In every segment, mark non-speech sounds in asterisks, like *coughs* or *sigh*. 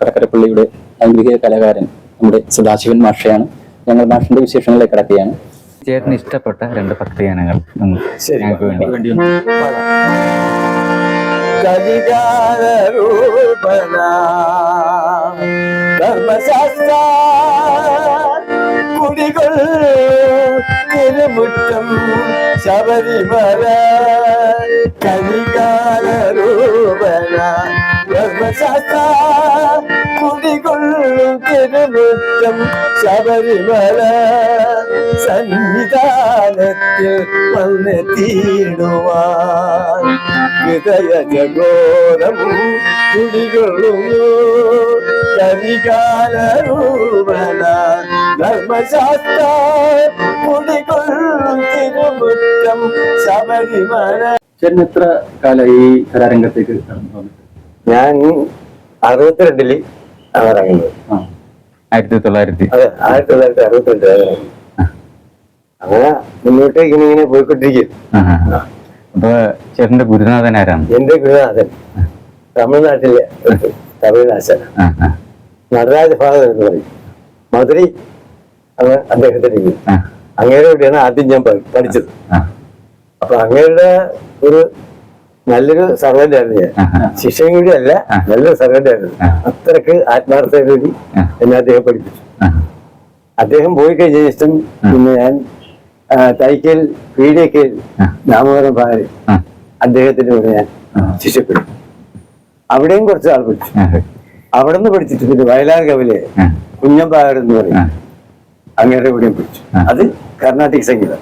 കടക്കരപ്പള്ളിയുടെ ഐതിഹ്യ കലാകാരൻ നമ്മുടെ സദാശിവൻ മാഷയാണ്. ഞങ്ങൾ മാഷിന്റെ വിശേഷങ്ങളിലേക്ക് കിടക്കുകയാണ്. ചേട്ടന് ഇഷ്ടപ്പെട്ട രണ്ട് ഭക്തിഗാനങ്ങൾ ഞങ്ങൾക്ക് വേണ്ടി. കുടികൾ തിരുമുറ്റം ശബരിമല കലികാരൂപന ധർമ്മശാസ്ത്ര കുടികൊള്ളും തിരുമുറ്റം ശബരിമല സന്നിധാനത്തിൽ വന്നെത്തിയിടുവാൻ. ഹൃദയ ജഗോരം കുടികൊള്ളുന്നു കരികാലരൂപന ധർമ്മശാസ്ത്ര കുടികൊള്ളും തിരുമുറ്റം ശബരിമല. ചേട്ടൻ എത്ര കാലം ഈ കലാരംഗത്തേക്ക് കടന്നു വന്നിട്ട് ഞാൻ അറുപത്തിരണ്ടിൽ ആണ് ഇറങ്ങുന്നത് ആയിരത്തി തൊള്ളായിരത്തി അതെ ആയിരത്തി തൊള്ളായിരത്തി അറുപത്തിരണ്ട് അങ്ങനെ മുന്നോട്ടേക്ക് ഇങ്ങനെ ഇങ്ങനെ പോയിക്കൊണ്ടിരിക്കും. അപ്പൊ ചേട്ടന്റെ ഗുരുനാഥൻ ആരാണ്? എന്റെ ഗുരുനാഥൻ. തമിഴ്നാട്ടിലെ തമിഴ്നാശൻ നടരാജ ഭാഗം എന്ന് പറയും. മധുരൈ ആണ് അദ്ദേഹത്തിന്റെ രീതി. അങ്ങയുടെ കൂടിയാണ് ആദ്യം ഞാൻ പഠിച്ചത്. അപ്പൊ അങ്ങയുടെ ഒരു നല്ലൊരു സർവന്റ് ആയിരുന്നു ഞാൻ. ശിഷ്യൻ കൂടി അല്ല. നല്ലൊരു സർവന്റ് ആയിരുന്നു. അത്രയ്ക്ക് ആത്മാർത്ഥതയോടുകൂടി. എന്നെ അദ്ദേഹം പഠിപ്പിച്ചു. അദ്ദേഹം പോയി കഴിഞ്ഞ ശേഷം പിന്നെ ഞാൻ തൈക്കൽ പീഡിയക്കൽ. ദാമോദരൻ ഭാര്യ അദ്ദേഹത്തിന്റെ കൂടെ ഞാൻ ആ. ശിഷ്യപ്പെട്ടു അവിടെയും കുറച്ച് ആൾ പഠിച്ചു. അവിടെ നിന്ന് പഠിച്ചിട്ട് പിന്നെ വയലാർ കവിലെ കുഞ്ഞമ്പാട് എന്ന് പറയും. അങ്ങയുടെ കൂടെയും പഠിച്ചു അത് കർണാട്ടിക് സംഗീതം.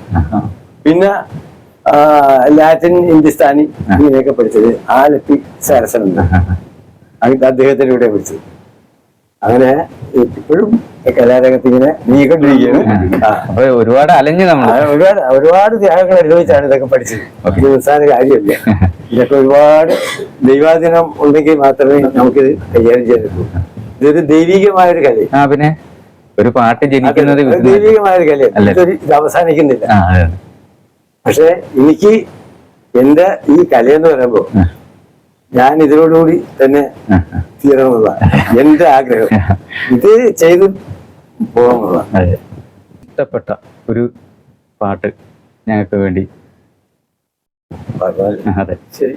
പിന്നെ ലാറ്റിൻ ഹിന്ദുസ്ഥാനി ഇങ്ങനെയൊക്കെ പഠിച്ചത് ആലപ്പി സരസൻ അങ്ങനെ അദ്ദേഹത്തിന്റെ കൂടെ പഠിച്ചത് അങ്ങനെ ഇപ്പോഴും കലാരംഗത്ത് ഇങ്ങനെ നീക്കൊണ്ടിരിക്കുകയാണ് ഒരുപാട് അലഞ്ഞു നമ്മൾ ഒരുപാട് ഒരുപാട് ത്യാഗങ്ങൾ അനുഭവിച്ചാണ് ഇതൊക്കെ പഠിച്ചത്. നിസ്സാര കാര്യമല്ല. ഇതൊക്കെ ഒരുപാട് ദൈവാധീനം ഉണ്ടെങ്കിൽ മാത്രമേ നമുക്കിത് കൈകാര്യം ചെയ്യാൻ പറ്റൂ. ഇതൊരു ദൈവികമായ ഒരു കലയും ആ പിന്നെ? ഒരു പാട്ട് ജനിക്കുന്നത് ഇത് അവസാനിക്കുന്നില്ല. പക്ഷെ എനിക്ക് എന്റെ ഈ കലയെന്ന് പറയുമ്പോ ഞാൻ ഇതിനോടുകൂടി തന്നെ. തീരണമെന്നുള്ള എന്റെ ആഗ്രഹം. ഇത് ചെയ്ത് അതെ. ഇഷ്ടപ്പെട്ട ഒരു പാട്ട് ഞങ്ങൾക്ക് വേണ്ടി. അതെ. ശരി.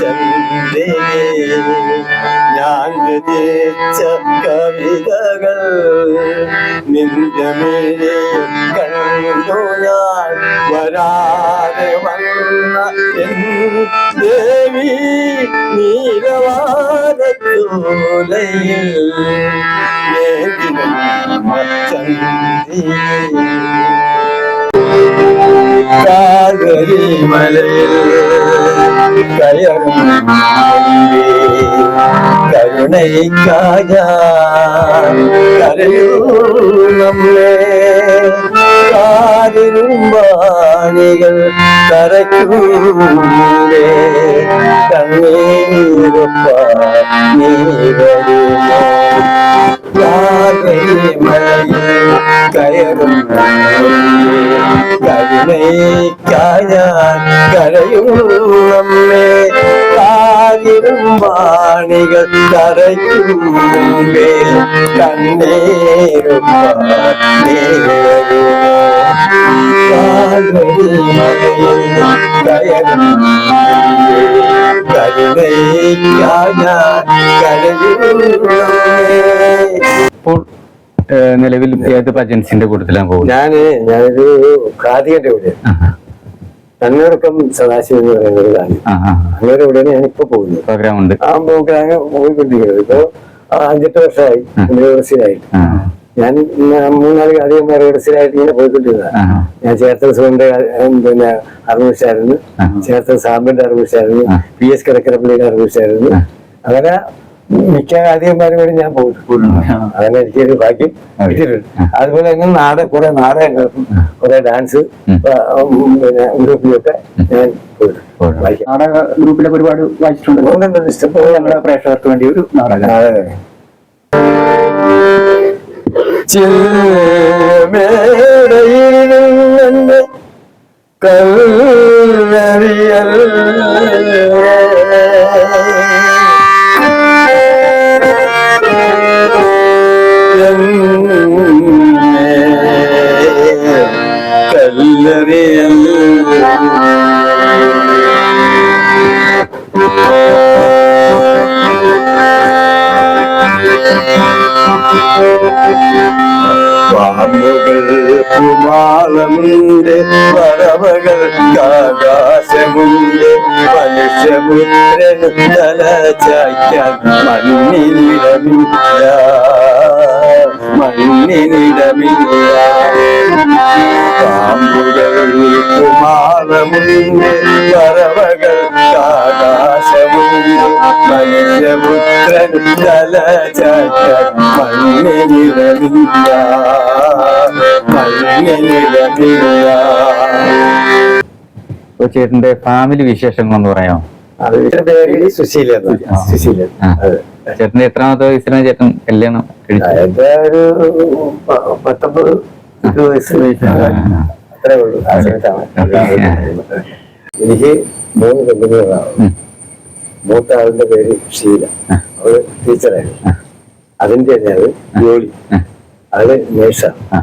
ചന്ദികേ ഞാൻ രചിച്ച കവിതകൾ നിന്റെ മേലെ കണ്ടു ഞാൻ വരാതെ വന്ന ദേവി നീലവാരത്തോലയിൽ കാകരി காதலி மலையில் கயரும் கருணை காயா கரையூரம்லே காதிரும்பாணிகள் கரைக்கூரே கண்ணீரப்பா நீரே കരുണയ്ക്കായ കരയുള്ളമ്മേ കാതിരും വാണികൾ മുമ്പേ കണ്ണേരും കരുണയ്ക്കായ കരയുള്ളമ്മേ. ഇപ്പോൾ നിലവിൽ ഏത് ഭജൻസിന്റെ കൂട്ടത്തിലാണ് പോകുന്നത്? ഞാൻ ഞാനൊരു ഖാദികന്റെ കൂടെ. തണ്ണീർക്കം സദാശിവം എന്ന് പറയുന്ന ഒരു ആ അങ്ങനെ ഇവിടെയാണ് ഞാൻ ഇപ്പൊ പോകുന്നത്. പ്രോഗ്രാം ഉണ്ട്. ആ പ്രോഗ്രാം പോയിക്കൊണ്ടിരിക്കുന്നത് ഇപ്പൊ അഞ്ചെട്ട് വർഷമായി യൂണിവേഴ്സിറ്റിയിലായിട്ട് ഞാൻ മൂന്നാൽ അധികം ഇടസിലായിട്ട് ഇങ്ങനെ പോയിക്കൊണ്ടിരുന്നതാണ്. ഞാൻ ചേർത്തല സുഖന്റെ പിന്നെ അറിവിച്ചായിരുന്നു ചേർത്തല സാമ്പിന്റെ അറിവിച്ചായിരുന്നു പി എസ് കിടക്കരപ്പള്ളിയുടെ അറിവിച്ചായിരുന്നു അങ്ങനെ മിക്ക അധികന്മാരും ഞാൻ പോയിട്ടുണ്ട്. അങ്ങനെ എനിക്കൊരു ഭാഗ്യം കിട്ടിയിട്ടുണ്ട്. അതുപോലെ തന്നെ നാടൻ കുറെ നാടകങ്ങൾക്കും കുറെ ഡാൻസ് പിന്നെ ഗ്രൂപ്പിലൊക്കെ ഞാൻ പോയിട്ടുണ്ട്. നാടക ഗ്രൂപ്പിലൊക്കെ ഒരുപാട് വായിച്ചിട്ടുണ്ട്. ഇഷ്ടംപോലെ ഞങ്ങളുടെ പ്രേക്ഷകർക്ക് വേണ്ടി ഒരു നാടകം. നാടകം നിന്ന് ആകാശമുണ്ട് മനുഷ്യപുത്രൻ തല ചായ്ക്കാൻ മണ്ണിനിടമില്ല മണ്ണിനിടമില്ല പാമ്പുകൾ കുമാളമുണ്ട് പറവകൾ ആകാശമുണ്ട് മനുഷ്യപുത്രൻ തല ചായ്ക്കാൻ മണ്ണിനിടമില്ല മണ്ണിനിടമില്ല അപ്പൊ ചേട്ടന്റെ ഫാമിലി വിശേഷങ്ങൾ എന്ന് പറയാമോ പേര് സുശീല ചേട്ടന്റെ എത്രാമത്തെ വയസ്സിലാണ് ചേട്ടൻ കല്യാണം കഴിച്ചത്? ഒരു പത്തൊമ്പത് വയസ്സ് അത്രേ ഉള്ളൂ. ആ സമയത്താണ്. എനിക്ക് മൂന്ന് പെണ്ണുങ്ങളാണ്. മൂത്ത ആളിന്റെ പേര് ഷീല. അവൾ ടീച്ചറായിരുന്നു. അതിന്റെ ഇടയാൾ ജോലി അത് നേഴ്സാണ്.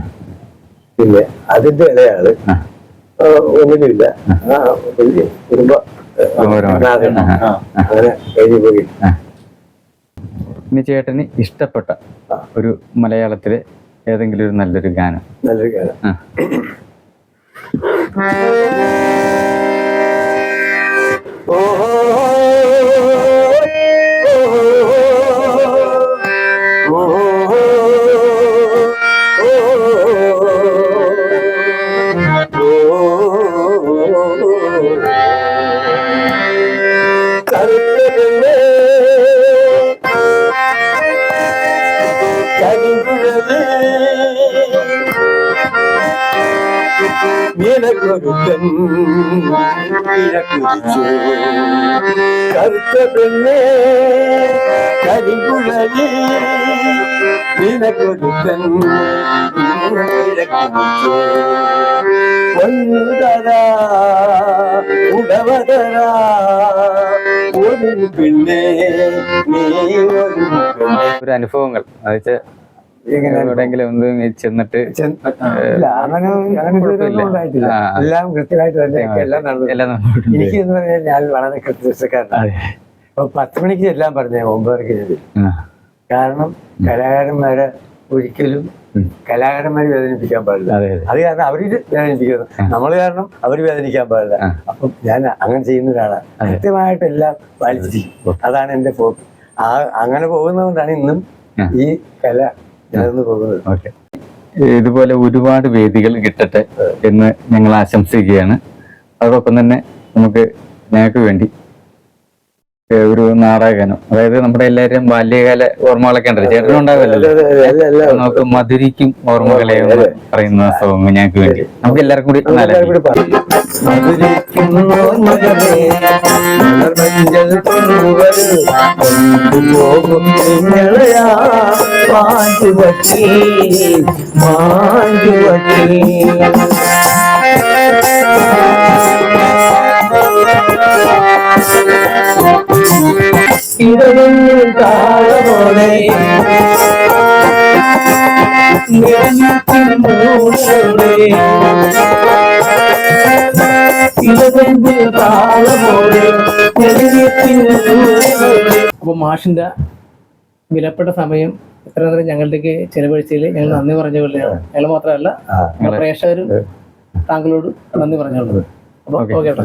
പിന്നെ അതിന്റെ ഇളയാൾ വലിയ കുടുംബ. അങ്ങനെ പോയി. ഇനി ചേട്ടന് ഇഷ്ടപ്പെട്ട ഒരു മലയാളത്തിലെ ഏതെങ്കിലും ഒരു നല്ലൊരു ഗാനം. നല്ലൊരു കാലം *coughs* கண்ணிலே கனிந்துள்ளது எனக்கொரு பெண் எனக்கு கருத்த பெண்ணே கனிந்துள்ளது ഉടവതരാ ഒരു പിന്നെ ഒരു അനുഭവങ്ങൾ എങ്ങനെ? എവിടെയെങ്കിലും ഒന്ന് ചെന്നിട്ട് എല്ലാം കൃത്യമായിട്ട് തന്നെ എല്ലാം നടന്നു. എനിക്ക് എന്ന് പറഞ്ഞാൽ ഞാൻ വളരെ കൃത്യസ്ഥക്കാരനാണ്. അപ്പൊ പത്ത് മണിക്ക് എല്ലാം പറഞ്ഞ ഒമ്പതരക്ക് ചെല്ലും. കാരണം കലാകാരന്മാരെ ഒരിക്കലും. കലാകാരന്മാരെ വേദനിപ്പിക്കാൻ പാടില്ല. അതെ കാരണം അവർ വേദനിപ്പിക്കുന്നു. നമ്മൾ കാരണം അവർ വേദനിക്കാൻ പാടില്ല. അപ്പൊ ഞാൻ അങ്ങനെ ചെയ്യുന്ന ഒരാളാണ്. കൃത്യമായിട്ടെല്ലാം കൃത്യമായിട്ട് എല്ലാം പാലിച്ചിരിക്കും അതാണ് എന്റെ പോക്ക് ആ അങ്ങനെ പോകുന്നതുകൊണ്ടാണ് ഇന്നും ഈ കല നിലനിന്ന് പോകുന്നത്. ഇതുപോലെ ഒരുപാട് വേദികൾ കിട്ടട്ടെ എന്ന് ഞങ്ങൾ ആശംസിക്കുകയാണ്. അതോടൊപ്പം തന്നെ നമുക്ക് ഞങ്ങൾക്ക് വേണ്ടി ഒരു നാടകനും. അതായത് നമ്മുടെ എല്ലാവരും ബാല്യകാല ഓർമ്മകളൊക്കെ ഉണ്ടല്ലോ. ചേട്ടനും ഉണ്ടാവില്ലല്ലോ നമുക്ക് മധുരിക്കും ഓർമ്മകളെ പറയുന്ന സോങ് ഞങ്ങൾക്ക് വേണ്ടി. നമുക്ക് എല്ലാവർക്കും കൂടി Thank നാലാം അപ്പോൾ മാഷിന്റെ വിലപ്പെട്ട സമയം ഇത്ര നേരം ഞങ്ങളുടെ ചെലവഴിച്ചതിൽ ഞങ്ങൾ നന്ദി പറഞ്ഞുകൊള്ളുകയാണ് ഞങ്ങൾ മാത്രമല്ല പ്രേക്ഷകരും താങ്കളോട് നന്ദി പറഞ്ഞുകൊള്ളത് അപ്പൊ. ഓക്കെ.